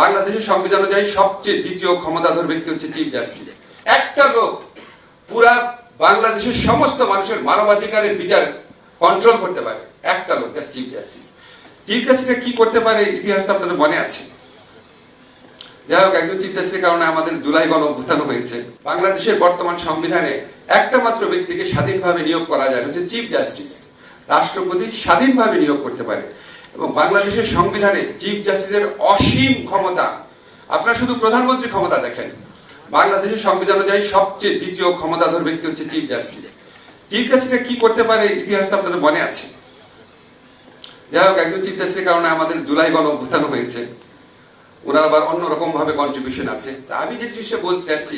বাংলাদেশের সংবিধান অনুযায়ী সবচেয়ে দ্বিতীয় ক্ষমতাধর ব্যক্তি হচ্ছে চিফ জাস্টিস। একটা লোক পুরা বাংলাদেশের সমস্ত মানুষের মানবাধিকারের বিচার কন্ট্রোল করতে পারে। একটা লোক চিফ জাস্টিস চিফ জাস্টিসটা কি করতে পারে ইতিহাস তো আপনাদের মনে আছে। যাই হোক, একজন চিফ জাস্টিসের কারণে আমাদের জুলাই গণ অভ্যুত্থান হয়েছে। বাংলাদেশের বর্তমান সংবিধানে একটা মাত্র ব্যক্তিকে স্বাধীনভাবে নিয়োগ করা যায়, হচ্ছে চিফ জাস্টিস রাষ্ট্রপতি স্বাধীনভাবে নিয়োগ করতে পারে। এবং বাংলাদেশের সংবিধানে চিফ জাস্টিসের অসীম ক্ষমতা। আপনারা শুধু প্রধানমন্ত্রী ক্ষমতা দেখেন। বাংলাদেশের সংবিধান অনুযায়ী সবচেয়ে দ্বিতীয় ক্ষমতাধর ব্যক্তি হচ্ছে চিফ জাস্টিস। চিফ জাস্টিসটা কি করতে পারে, ইতিহাস তো আপনাদের মনে আছে। যাই হোক, একজন চিফ জাস্টিসের কারণে আমাদের জুলাই গণ অভ্যুত্থান হয়েছে। ওনার আবার অন্যরকম ভাবে কন্ট্রিবিউশন আছে। তা আমি যে জিনিসটা বলতে চাচ্ছি,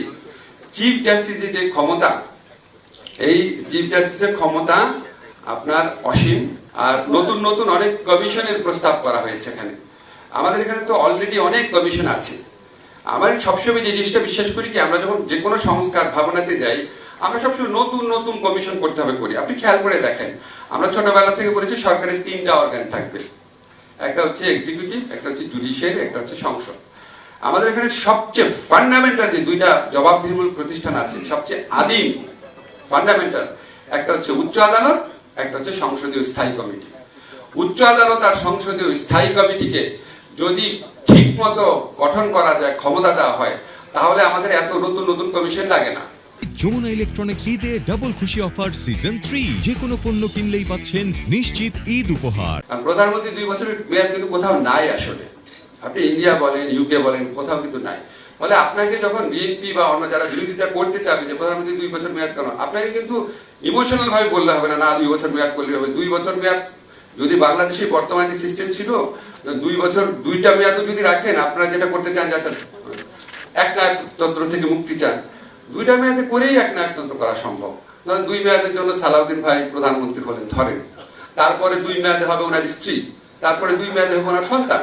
চিফ জাস্টিসের যে ক্ষমতা, এই চিফ জাস্টিসের ক্ষমতা আপনার অসীম। আর নতুন নতুন অনেক কমিশনের প্রস্তাব করা হয়েছে এখানে। আমাদের এখানে তো অলরেডি অনেক কমিশন আছে। আমার সবসময় যে জিনিসটা বিশ্বাস করি কি, আমরা যখন যে কোনো সংস্কার ভাবনাতে যাই, আমরা সবসময় নতুন নতুন কমিশন করতে হবে করি। আপনি খেয়াল করে দেখেন, আমরা ছোটবেলা থেকে বলেছি সরকারের তিনটা অর্গান থাকবে। একটা হচ্ছে এক্সিকিউটিভ একটা হচ্ছে জুডিশিয়ারি একটা হচ্ছে সংসদ। আমাদের এখানে সবচেয়ে ফান্ডামেন্টাল যে দুইটা জবাবদিহিমূলক প্রতিষ্ঠান আছে, সবচেয়ে আদিম ফান্ডামেন্টাল একটা হচ্ছে উচ্চ আদালত একটা হচ্ছে সংসদীয় স্থায়ী কমিটি। উচ্চ আদালত আর সংসদীয় স্থায়ী কমিটিকে যদি ঠিক মতো গঠন করা যায় ক্ষমতা দেওয়া হয় তাহলে আমাদের এত নতুন নতুন কমিশন লাগে না। যমুনা ইলেকট্রনিক্স ঈদে ডাবল খুশি অফার সিজন থ্রি যে কোনো পণ্য কিনলেই পাচ্ছেন নিশ্চিত ঈদ উপহার। প্রধানমন্ত্রী দুই বছরের মেয়াদ কিন্তু কোথাও নাই আসলে। আপনি ইন্ডিয়া বলেন ইউকে বলেন কোথাও কিন্তু নাই। ফলে আপনাকে যখন বিএনপি বা অন্য যারা বিরোধিতা করতে চাবে যে প্রধানমন্ত্রী দুই বছর মেয়াদ কেন, আপনাকে কিন্তু ইমোশনাল ভাবে বললে হবে না দুই বছর মেয়াদ করলে হবে। দুই বছর মেয়াদ যদি বাংলাদেশে বর্তমানে সিস্টেম ছিল দুই বছর, দুইটা মেয়াদও যদি রাখেন, আপনারা যেটা করতে চান যাচ্ছেন এক নায়কতন্ত্র থেকে মুক্তি চান। দুইটা মেয়াদে করেই এক নায়কতন্ত্র করা সম্ভব। ধরেন দুই মেয়াদের জন্য সালাউদ্দিন ভাই প্রধানমন্ত্রী হলেন, ধরেন। তারপরে দুই মেয়াদে হবে ওনার স্ত্রী, তারপরে দুই মেয়াদে হবে ওনার সন্তান।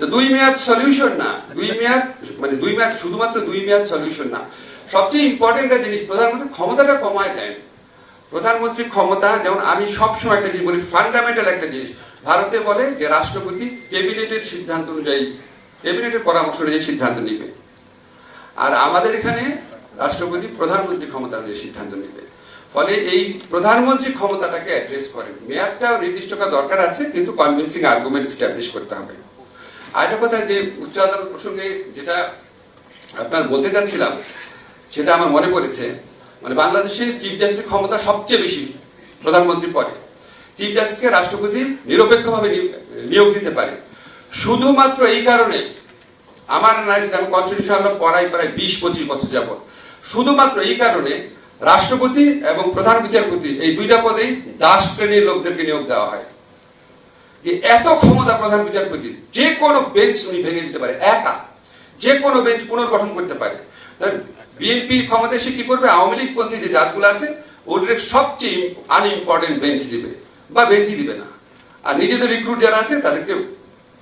দুই মেয়াদ সলিউশন না। দুই মেয়াদ মানে দুই মেয়াদ শুধুমাত্র দুই মেয়াদ সলিউশন না। সবচেয়ে ইম্পর্টেন্ট জিনিস, প্রধানমন্ত্রী ক্ষমতাটা কমায় দেন। প্রধানমন্ত্রী ক্ষমতা, যেমন আমি সবসময় একটা জিনিস বলি ফান্ডামেন্টাল একটা জিনিস। ভারতে বলে যে, রাষ্ট্রপতি ক্যাবিনেটের সিদ্ধান্ত অনুযায়ী, ক্যাবিনেটের পরামর্শ অনুযায়ী সিদ্ধান্ত নিবে। আর আমাদের এখানে রাষ্ট্রপতি প্রধানমন্ত্রী ক্ষমতা অনুযায়ী সিদ্ধান্ত নেবে। ফলে এই প্রধানমন্ত্রী ক্ষমতাটাকে অ্যাড্রেস করেন। মেয়াদটাও নির্দিষ্ট করা দরকার আছে, কিন্তু কনভিন্সিং আর্গুমেন্ট স্ট্যাবলিশ করতে হবে। আরেকটা কথা যে উচ্চ আদালত প্রসঙ্গে যেটা আপনার বলতে চাচ্ছিলাম, সেটা আমার মনে পড়েছে। মানে বাংলাদেশের চিফ জাস্টিসের ক্ষমতা সবচেয়ে বেশি প্রধানমন্ত্রীর পরে চিফ জাস্টিসকে রাষ্ট্রপতি নিরপেক্ষভাবে নিয়োগ দিতে পারে। শুধুমাত্র এই কারণে আমার নাইস আমি কনস্টিটিউশন পড়াই প্রায় বিশ, পঁচিশ বছর যাবত শুধুমাত্র এই কারণে রাষ্ট্রপতি এবং প্রধান বিচারপতি এই দুইটা পদেই দাস শ্রেণির লোকদেরকে নিয়োগ দেওয়া হয়। যে এত ক্ষমতা প্রধান বিচারপতির যে কোনো বেঞ্চ উনি ভেঙে দিতে পারে, একা। যে কোনো বেঞ্চ পুনর্গঠন করতে পারে। বিএনপি ক্ষমতা সে কি করবে? আওয়ামী লীগ পন্থী যে জাতগুলো আছে ওদের সবচেয়ে আনইম্পর্টেন্ট বেঞ্চ দিবে, বা বেঞ্চই দিবে না। আর নিজেদের রিক্রুট যারা আছে, তাদেরকে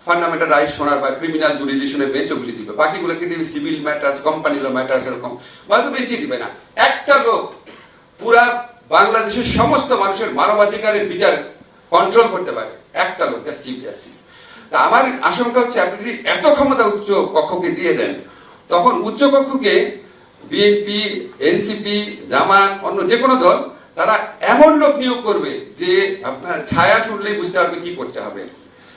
ফান্ডামেন্টাল রাইট শোনার বা ক্রিমিনাল জুডিশনের বেঞ্চ ওগুলি দিবে। বাকিগুলোকে দিবে civil matters company law matters এরকম। হয়তো বেঞ্চই দিবে না। একটা লোক পুরা বাংলাদেশের সমস্ত মানুষের মানবাধিকারের বিচার কন্ট্রোল করতে পারে। একটা লোক চিফ জাস্টিস তা আমার আশঙ্কা হচ্ছে, আপনি যদি এত ক্ষমতা উচ্চ কক্ষকে দিয়ে দেন, তখন উচ্চ কক্ষকে বিএনপি এনসিপি জামাত, অন্য যে কোনো দল, তারা এমন লোক নিয়োগ করবে যে আপনার ছায়া শুনলেই বুঝতে পারবে কি করতে হবে।